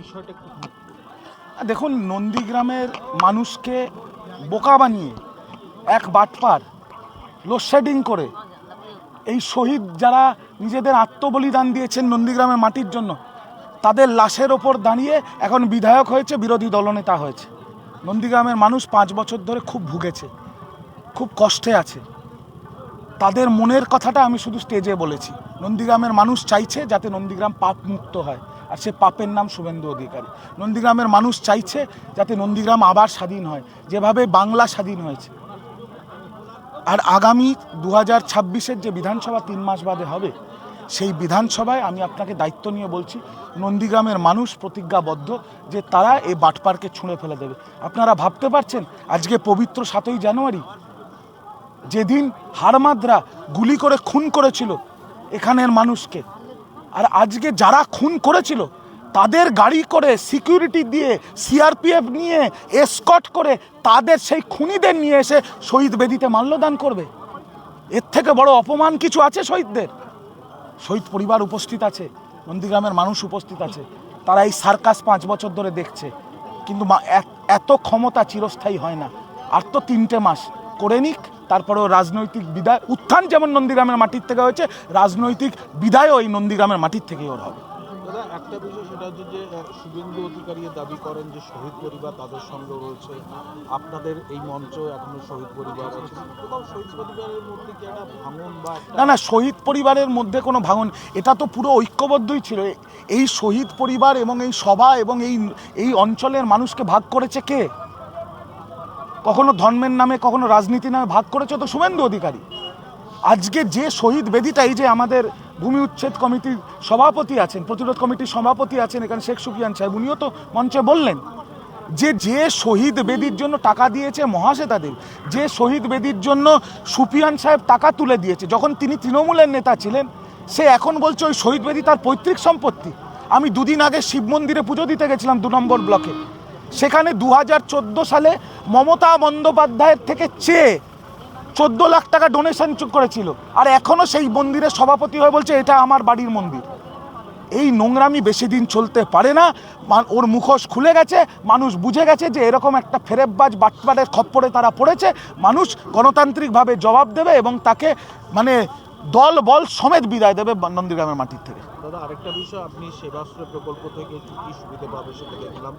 বিষয়টা একটু দেখুন, নন্দীগ্রামের মানুষকে বোকা বানিয়ে এক বাটপার লোডশেডিং করে এই শহীদ যারা নিজেদের আত্মবলিদান দিয়েছেন নন্দীগ্রামের মাটির জন্য, তাদের লাশের ওপর দাঁড়িয়ে এখন বিধায়ক হয়েছে, বিরোধী দলনেতা হয়েছে। নন্দীগ্রামের মানুষ পাঁচ বছর ধরে খুব ভুগেছে, খুব কষ্টে আছে। তাদের মনের কথাটা আমি শুধু স্টেজে বলেছি। নন্দীগ্রামের মানুষ চাইছে যাতে নন্দীগ্রাম পাপ মুক্ত হয়। আর সে পাপের নাম শুভেন্দু অধিকারী। নন্দীগ্রামের মানুষ চাইছে যাতে নন্দীগ্রাম আবার স্বাধীন হয়, যেভাবে বাংলা স্বাধীন হয়েছে। আর আগামী দু হাজার ছাব্বিশের যে বিধানসভা তিন মাস বাদে হবে, সেই বিধানসভায় আমি আপনাকে দায়িত্ব নিয়ে বলছি, নন্দীগ্রামের মানুষ প্রতিজ্ঞাবদ্ধ যে তারা এই বাটপারকে ছুঁড়ে ফেলে দেবে। আপনারা ভাবতে পারছেন, আজকে পবিত্র সাতই জানুয়ারি, যেদিন হারমাদরা গুলি করে খুন করেছিল এখানের মানুষকে আর আজকে যারা খুন করেছিল, তাদের গাড়ি করে সিকিউরিটি দিয়ে সিআরপিএফ নিয়ে এসকট করে তাদের সেই খুনিদের নিয়ে এসে শহীদ বেদিতে মাল্যদান করবে। এর থেকে বড় অপমান কিছু আছে শহীদদের? শহীদ পরিবার উপস্থিত আছে, নন্দীগ্রামের মানুষ উপস্থিত আছে, তারা এই সার্কাস পাঁচ বছর ধরে দেখছে। কিন্তু এত ক্ষমতা চিরস্থায়ী হয় না। আর তো তিনটে মাস, করে নিক তারপরেও রাজনৈতিক বিদায় উত্থান যেমন নন্দীগ্রামের মাটির থেকে হয়েছে রাজনৈতিক বিদায়ও এই নন্দীগ্রামের মাটির থেকেই ওর হবে। একটা বিষয় সেটা হচ্ছে যে শুভেন্দু অধিকারী দাবি করেন যে শহীদ পরিবার তাদের সঙ্গে রয়েছে। আপনাদের এই মঞ্চ এখনও শহীদ পরিবার আছে। শহীদ পরিবারের মধ্যে কি একটা ভাঙন বা না না শহীদ পরিবারের মধ্যে কোনো ভাঙন এটা তো পুরো ঐক্যবদ্ধই ছিল। এই শহীদ পরিবার এবং এই সভা এবং এই এই অঞ্চলের মানুষকে ভাগ করেছে কে? কখনো ধর্মের নামে, কখনো রাজনীতি নামে ভাগ করেছে তো শুভেন্দু অধিকারী? আজকে যে শহীদ বেদিটা, এই যে আমাদের ভূমি উচ্ছেদ কমিটির সভাপতি আছেন, প্রতিরোধ কমিটির সভাপতি আছেন এখানে শেখ সুফিয়ান সাহেব, উনিও তো মঞ্চে বললেন যে যে শহীদ বেদির জন্য টাকা দিয়েছে মহাশ্বেতাদেব যে শহীদ বেদির জন্য সুফিয়ান সাহেব টাকা তুলে দিয়েছে, যখন তিনি তৃণমূলের নেতা ছিলেন, সে এখন বলছে ওই শহীদ বেদি তার পৈতৃক সম্পত্তি। আমি দুদিন আগে শিব মন্দিরে পুজো দিতে গেছিলাম দু নম্বর ব্লকে। সেখানে দু হাজার চোদ্দ সালে মমতা বন্দ্যোপাধ্যায়ের থেকে চেয়ে চোদ্দ লাখ টাকা ডোনেশন করেছিল। আর এখনও সেই মন্দিরের সভাপতি হয়ে বলছে, এটা আমার বাড়ির মন্দির। এই নোংরামি বেশি দিন চলতে পারে না। ওর মুখোশ খুলে গেছে, মানুষ বুঝে গেছে যে এরকম একটা ফেরেববাজ বাটপাড়ের খপ্পরে তারা পড়েছে। মানুষ গণতান্ত্রিকভাবে জবাব দেবে এবং তাকে মানে দল বল সমেত বিদায় দেবে নন্দীগ্রামের মাটির থেকে। দাদা, আরেকটা বিষয়, আপনি সেবাশ্রয় প্রকল্প থেকে কি সুবিধা পাবে সেটা দেখলাম।